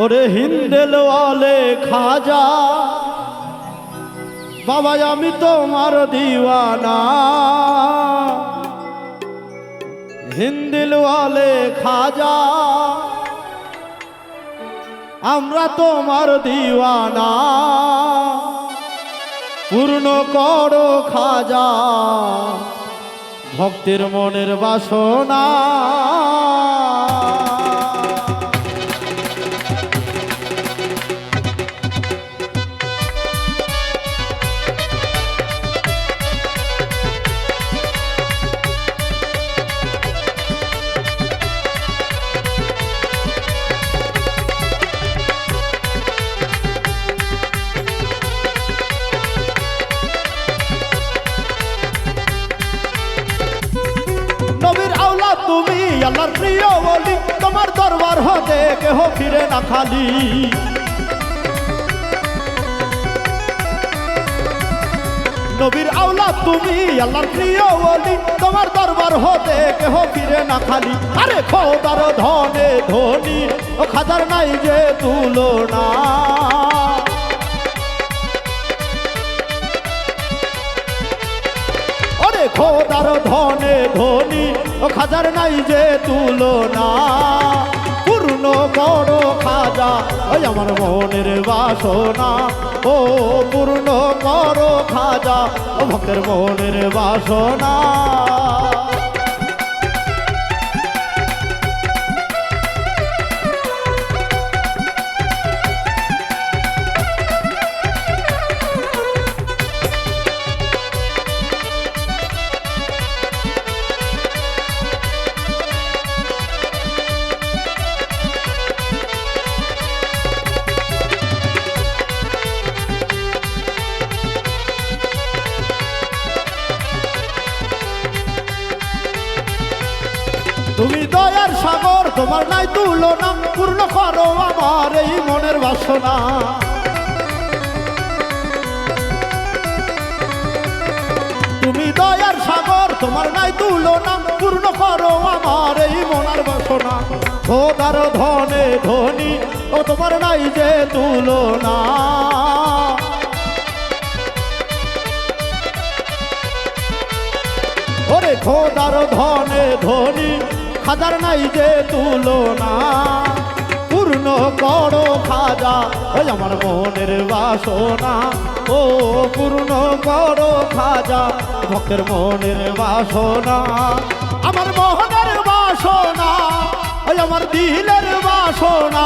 ওরে হিন্দেল ওয়ালে খাজা বাবা আমি তোমার দিওয়ানা। হিন্দিল ওয়ালে খাজা, আমরা তোমার দিওয়ানা। পূর্ণ করো খাজা, ভক্তের মনের বাসনা। তুমি আল্লাহর প্রিয় বলি, তোমার দরবার হতে কেহ ফিরে না খালি। নবীর আওলা তুমি আল্লাহর প্রিয় বলি, তোমার দরবার হতে কেহ ফিরে না খালি। আরে খোদার ধনে ধনি, ও খাজার নাই যে তুলনা খোদার ধনে ধনী, ও খাজার নাই যে তুলনা। পূর্ণ বড় খাজা, ওই আমার মনের বাসনা। ও পূর্ণ বড় খাজা, ও ভক্তের মনের বাসনা। তুমি দয়ার সাগর, তোমার নাই তুলনা, পূর্ণ করো আমার এই মনের বাসনা। তুমি দয়ার সাগর, তোমার নাই তুলনা, পূর্ণ করো আমার এই মনের বাসনা। খোদার ধনে ধনি, ও তোমার নাই যে তুলনা। ওরে খোদার ধনে ধনি খাজার নাই যে তুলনা। পূর্ণ করো খাজা ওই আমার মনের বাসনা। ও, পূর্ণ করো খাজা ভক্তের মনের বাসনা। আমার মোহনের বাসনা, ওই আমার দিলের বাসনা।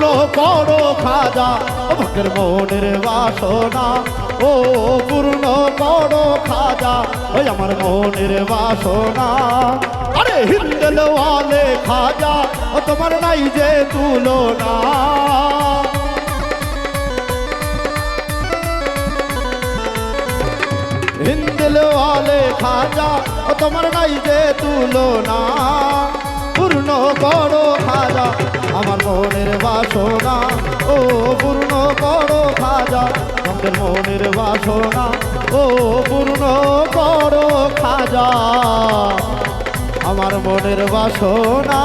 পূর্ণ করো খাজা। ভক্তের মনের বাসনা। ও পূর্ণ করো খাজা। ওই আমার মনের বাসনা। আরে হিন্দেল ওয়ালে খাজা, ও তোমার নাই যে তুলনা। হিন্দিল ওয়ালে খাজা, ও তোমার নাই যে তুলনা। পূর্ণ করো খাজা, আমার মনের বাসনা। ও, পূর্ণ করো খাজা, আমাদের মনের বাসনা। ও, পূর্ণ করো খাজা, আমার মনের বাসনা।